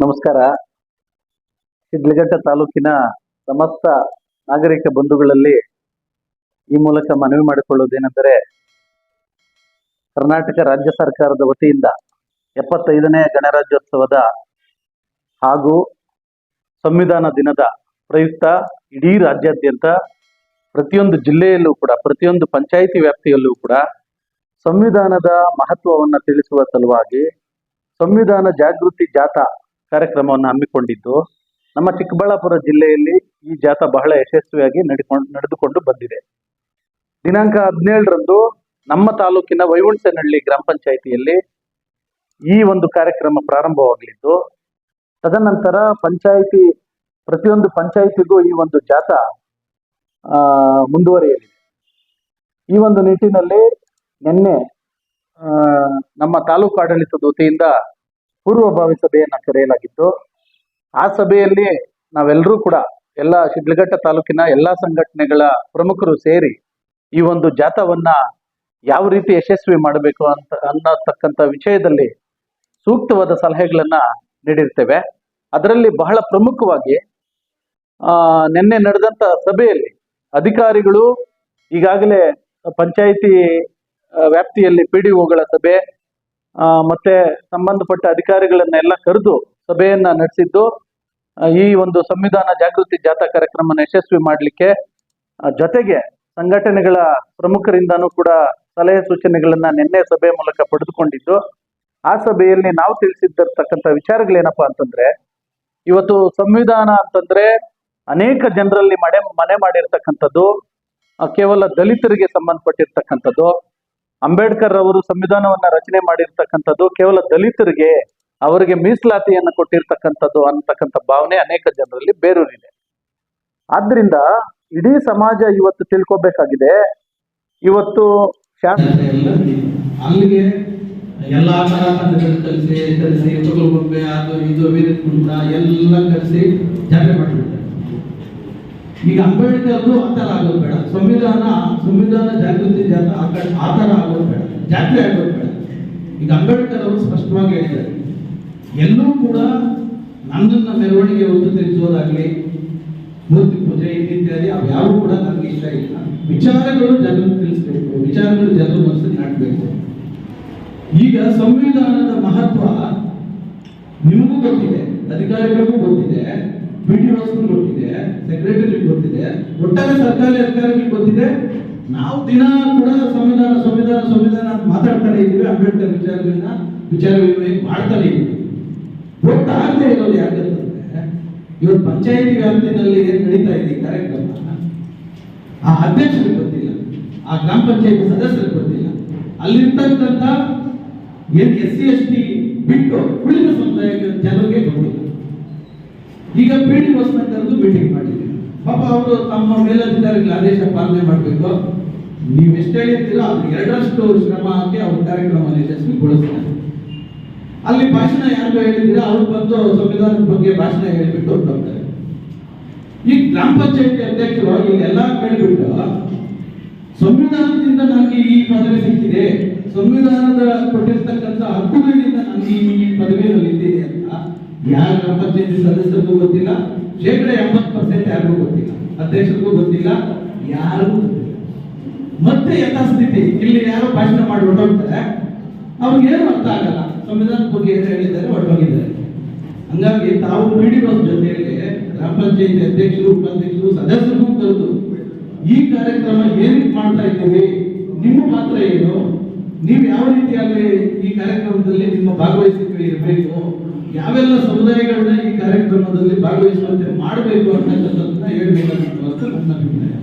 ನಮಸ್ಕಾರ. ಶಿಡ್ಲಘಟ್ಟ ತಾಲೂಕಿನ ಸಮಸ್ತ ನಾಗರಿಕ ಬಂಧುಗಳಲ್ಲಿ ಈ ಮೂಲಕ ಮನವಿ ಮಾಡಿಕೊಳ್ಳುವುದೇನೆಂದರೆ, ಕರ್ನಾಟಕ ರಾಜ್ಯ ಸರ್ಕಾರದ ವತಿಯಿಂದ ಎಪ್ಪತ್ತೈದನೇ ಗಣರಾಜ್ಯೋತ್ಸವದ ಹಾಗೂ ಸಂವಿಧಾನ ದಿನದ ಪ್ರಯುಕ್ತ ಇಡೀ ರಾಜ್ಯಾದ್ಯಂತ ಪ್ರತಿಯೊಂದು ಜಿಲ್ಲೆಯಲ್ಲೂ ಕೂಡ, ಪ್ರತಿಯೊಂದು ಪಂಚಾಯಿತಿ ವ್ಯಾಪ್ತಿಯಲ್ಲೂ ಕೂಡ ಸಂವಿಧಾನದ ಮಹತ್ವವನ್ನು ತಿಳಿಸುವ ಸಲುವಾಗಿ ಸಂವಿಧಾನ ಜಾಗೃತಿ ಜಾಥಾ ಕಾರ್ಯಕ್ರಮವನ್ನು ಹಮ್ಮಿಕೊಂಡಿದ್ದು, ನಮ್ಮ ಚಿಕ್ಕಬಳ್ಳಾಪುರ ಜಿಲ್ಲೆಯಲ್ಲಿ ಈ ಜಾಥಾ ಬಹಳ ಯಶಸ್ವಿಯಾಗಿ ನಡೆಕೊಂಡು, ನಡೆದುಕೊಂಡು ಬಂದಿದೆ. ದಿನಾಂಕ ಹದಿನೇಳರಂದು ನಮ್ಮ ತಾಲೂಕಿನ ವೈವುಣ್ಸನಹಳ್ಳಿ ಗ್ರಾಮ ಪಂಚಾಯಿತಿಯಲ್ಲಿ ಈ ಒಂದು ಕಾರ್ಯಕ್ರಮ ಪ್ರಾರಂಭವಾಗಲಿದ್ದು, ತದನಂತರ ಪಂಚಾಯಿತಿ, ಪ್ರತಿಯೊಂದು ಪಂಚಾಯಿತಿಗೂ ಈ ಒಂದು ಜಾಥಾ ಮುಂದುವರಿಯಲಿದೆ. ಈ ಒಂದು ನಿಟ್ಟಿನಲ್ಲಿ ನಿನ್ನೆ ನಮ್ಮ ತಾಲೂಕು ಆಡಳಿತದ ವತಿಯಿಂದ ಪೂರ್ವಭಾವಿ ಸಭೆಯನ್ನ ಕರೆಯಲಾಗಿತ್ತು. ಆ ಸಭೆಯಲ್ಲಿ ನಾವೆಲ್ಲರೂ ಕೂಡ ಎಲ್ಲ ಶಿಡ್ಲಘಟ್ಟ ತಾಲೂಕಿನ ಎಲ್ಲಾ ಸಂಘಟನೆಗಳ ಪ್ರಮುಖರು ಸೇರಿ ಈ ಒಂದು ಜಾಥಾವನ್ನ ಯಾವ ರೀತಿ ಯಶಸ್ವಿ ಮಾಡಬೇಕು ಅಂತ ಅನ್ನತಕ್ಕಂಥ ವಿಷಯದಲ್ಲಿ ಸೂಕ್ತವಾದ ಸಲಹೆಗಳನ್ನ ನೀಡಿರ್ತೇವೆ. ಅದರಲ್ಲಿ ಬಹಳ ಪ್ರಮುಖವಾಗಿ, ಆ, ನಿನ್ನೆ ನಡೆದಂತ ಸಭೆಯಲ್ಲಿ ಅಧಿಕಾರಿಗಳು ಈಗಾಗಲೇ ಪಂಚಾಯಿತಿ ವ್ಯಾಪ್ತಿಯಲ್ಲಿ ಪಿ ಡಿ ಒಗಳ ಸಭೆ ಮತ್ತೆ ಸಂಬಂಧಪಟ್ಟ ಅಧಿಕಾರಿಗಳನ್ನೆಲ್ಲ ಕರೆದು ಸಭೆಯನ್ನ ನಡೆಸಿದ್ದು ಈ ಒಂದು ಸಂವಿಧಾನ ಜಾಗೃತಿ ಜಾಥಾ ಕಾರ್ಯಕ್ರಮ ಯಶಸ್ವಿ ಮಾಡಲಿಕ್ಕೆ ಜೊತೆಗೆ ಸಂಘಟನೆಗಳ ಪ್ರಮುಖರಿಂದನೂ ಕೂಡ ಸಲಹೆ ಸೂಚನೆಗಳನ್ನ ನಿನ್ನೆ ಸಭೆ ಮೂಲಕ ಪಡೆದುಕೊಂಡಿದ್ದು, ಆ ಸಭೆಯಲ್ಲಿ ನಾವು ತಿಳಿಸಿದ್ದಿರ್ತಕ್ಕಂಥ ವಿಚಾರಗಳೇನಪ್ಪ ಅಂತಂದ್ರೆ, ಇವತ್ತು ಸಂವಿಧಾನ ಅಂತಂದ್ರೆ ಅನೇಕ ಜನರಲ್ಲಿ ಮನೆ ಮನೆ ಮಾಡಿರ್ತಕ್ಕಂಥದ್ದು ಕೇವಲ ದಲಿತರಿಗೆ ಸಂಬಂಧಪಟ್ಟಿರ್ತಕ್ಕಂಥದ್ದು ಅಂಬೇಡ್ಕರ್ ಅವರು ಸಂವಿಧಾನವನ್ನ ರಚನೆ ಮಾಡಿರ್ತಕ್ಕಂಥದ್ದು ಕೇವಲ ದಲಿತರಿಗೆ ಅವರಿಗೆ ಮೀಸಲಾತಿಯನ್ನು ಕೊಟ್ಟಿರ್ತಕ್ಕಂಥದ್ದು ಅನ್ನತಕ್ಕಂಥ ಭಾವನೆ ಅನೇಕ ಜನರಲ್ಲಿ ಬೇರೂರಿದೆ. ಆದ್ರಿಂದ ಇಡೀ ಸಮಾಜ ಇವತ್ತು ತಿಳ್ಕೊಬೇಕಾಗಿದೆ. ಇವತ್ತು ಅಲ್ಲಿಗೆ ಎಲ್ಲಾ ಕಲಿಸಿ ಕಲಿಸಿ ಅದು, ಇದು ಎಲ್ಲ ಕಲಿಸಿ ಜಾತ್ರೆ ಮಾಡಿಬಿಡ್ತಾರೆ ಈಗ ಅಂಬೇಡ್ಕರ್ದು ಆ ಥರ ಆಗೋದು ಬೇಡ. ಸಂವಿಧಾನ ಸಂವಿಧಾನ ಜಾಗೃತಿ ಜಾತ್ರೆ ಆ ಕಡೆ ಆಗೋದು ಬೇಡ. ಜಾತ್ರೆ ಆಗೋದು ಬೇಡ. ಈಗ ಅಂಬೇಡ್ಕರ್ ಅವರು ಸ್ಪಷ್ಟವಾಗಿ ಹೇಳಿದ್ದಾರೆ. ಎಲ್ಲೂ ಕೂಡ ನನ್ನನ್ನ ಮೆರವಣಿಗೆ ಒಂದು ತಿಳಿಸೋದಾಗಲಿ ಮೂರ್ತಿ ಪೂಜೆ ಇತ್ಯಾದಿ, ಅವು ಯಾರು ಕೂಡ ನನಗೆ ಇಷ್ಟ ಇಲ್ಲ. ವಿಚಾರಗಳು ಜನರು ತಿಳಿಸ್ಬೇಕು. ವಿಚಾರಗಳು ಜನರು ಮನಸ್ಸಿಗೆ ನಾಟಬೇಕು. ಈಗ ಸಂವಿಧಾನದ ಮಹತ್ವ ನಿಮಗೂ ಗೊತ್ತಿದೆ, ಅಧಿಕಾರಿಗಳಿಗೂ ಗೊತ್ತಿದೆ. ಬಿ ಡಿ ಗೊತ್ತಿದೆ ಸೆಕ್ರೆಟರಿ ಗೊತ್ತಿದೆ, ಒಟ್ಟಾರೆ ಸರ್ಕಾರಿ ಅಧಿಕಾರಿಗಳಿಗೆ ಗೊತ್ತಿದೆ. ನಾವು ದಿನ ಕೂಡ ಸಂವಿಧಾನ ಸಂವಿಧಾನ ಸಂವಿಧಾನ ಅಂತ ಮಾತಾಡ್ತಾನೆ ಇದ್ದೀವಿ, ಅಂಬೇಡ್ಕರ್ ವಿಚಾರಗಳನ್ನ ವಿಚಾರ ವಿನಿಮಯ ಮಾಡ್ತಾನೆ ಇದ್ದೀವಿ. ಗೊತ್ತಾಗದೆ ಇರೋದು ಯಾಕಂತಂದ್ರೆ, ಇವತ್ತು ಪಂಚಾಯತಿ ವ್ಯಾಪ್ತಿನಲ್ಲಿ ಏನ್ ನಡೀತಾ ಇದೆ ಕಾರ್ಯಕ್ರಮ? ಆ ಅಧ್ಯಕ್ಷರಿಗೆ ಗೊತ್ತಿಲ್ಲ, ಆ ಗ್ರಾಮ ಪಂಚಾಯತಿ ಸದಸ್ಯರಿಗೆ ಗೊತ್ತಿಲ್ಲ. ಅಲ್ಲಿರ್ತಕ್ಕಂಥ ಎಸ್ ಸಿ, ಎಸ್ ಟಿ ಬಿಟ್ಟು ಉಳಿದ ಸಮುದಾಯಕ್ಕೆ ಜನರಿಗೆ ಗೊತ್ತಿಲ್ಲ ಈಗ ಪಿ ಡಿ ಬಸ್ನ ಕರೆದು ಮೀಟಿಂಗ್ ಮಾಡಿದ್ದೀನಿ ಪಾಪ ಅವರು ತಮ್ಮ ಮೇಲಧಿಕಾರಿಗಳ ಆದೇಶ ಪಾಲನೆ ಮಾಡಬೇಕು. ನೀವು ಎಷ್ಟೇ ಹೇಳ್ತೀರೋ ಅದ್ರ ಎರಡರಷ್ಟು ಶ್ರಮ ಹಾಕಿ ಅವ್ರ ಕಾರ್ಯಕ್ರಮ ಯಶಸ್ವಿಗೊಳಿಸ್ತಾರೆ. ಅಲ್ಲಿ ಭಾಷಣ ಯಾರು ಹೇಳಿದ್ರೆ ಅವ್ರು ಬಂದು ಸಂವಿಧಾನದ ಬಗ್ಗೆ ಭಾಷಣ ಹೇಳಿಬಿಟ್ಟು ಹೊರಟೋಗ್ತಾರೆ ಈ ಗ್ರಾಮ ಪಂಚಾಯತಿ ಅಧ್ಯಕ್ಷರು ಇಲ್ಲೆಲ್ಲ ಕೇಳಿಬಿಟ್ಟು ಸಂವಿಧಾನದಿಂದ ನನಗೆ ಈ ಪದವಿ ಸಿಕ್ಕಿದೆ. ಸಂವಿಧಾನದ ಕೊಟ್ಟಿರ್ತಕ್ಕಂಥ ಹಕ್ಕುಗಳಿಂದ ನನಗೆ ಈ ಪದವಿಯಲ್ಲಿ ಇದ್ದೀನಿ ಅಂತ ಯಾರ ಗ್ರಾಮ ಪಂಚಾಯತಿ ಸದಸ್ಯರಿಗೂ ಗೊತ್ತಿಲ್ಲ. ಶೇಕಡ ಎಂಬತ್ತು ಪರ್ಸೆಂಟ್ ಯಾರಿಗೂ ಗೊತ್ತಿಲ್ಲ. ಅಧ್ಯಕ್ಷರಿಗೂ ಗೊತ್ತಿಲ್ಲ, ಯಾರಿಗೂ ಗೊತ್ತಿಲ್ಲ. ಮತ್ತೆ ಯಥಾಸ್ಥಿತಿ. ಇಲ್ಲಿ ಯಾರೋ ಭಾಷಣ ಮಾಡಿ ಹೊರಟೋಗ್ತಾರೆ ಅವ್ರಿಗೆ ಏನು ಅರ್ಥ ಆಗಲ್ಲ. ಸಂವಿಧಾನದ ಬಗ್ಗೆ ಏನು ಹೇಳಿದ್ದಾರೆ, ಹೊರಟೋಗಿದ್ದಾರೆ. ಹಂಗಾಗಿ ತಾವು ಪಿ ಜೊತೆಗೆ ಗ್ರಾಮ ಪಂಚಾಯತಿ ಅಧ್ಯಕ್ಷರು, ಉಪಾಧ್ಯಕ್ಷರು ಸದಸ್ಯರಿಗೂ ಕರೆದು ಈ ಕಾರ್ಯಕ್ರಮ ಏನಕ್ಕೆ ಮಾಡ್ತಾ ಇದ್ದೀವಿ, ನಿಮ್ಮ ಪಾತ್ರ ಏನು, ನೀವು ಯಾವ ರೀತಿಯಾಗಿ ಈ ಕಾರ್ಯಕ್ರಮದಲ್ಲಿ ನಿಮ್ಮ ಭಾಗವಹಿಸಿಕೆ ಇರಬೇಕು ಯಾವೆಲ್ಲ ಸಮುದಾಯಗಳನ್ನ ಈ ಕಾರ್ಯಕ್ರಮದಲ್ಲಿ ಭಾಗವಹಿಸುವಂತೆ ಮಾಡಬೇಕು ಅಂತಕ್ಕಂಥದ್ದನ್ನ ಅಂತ ನನ್ನ ಅಭಿಪ್ರಾಯ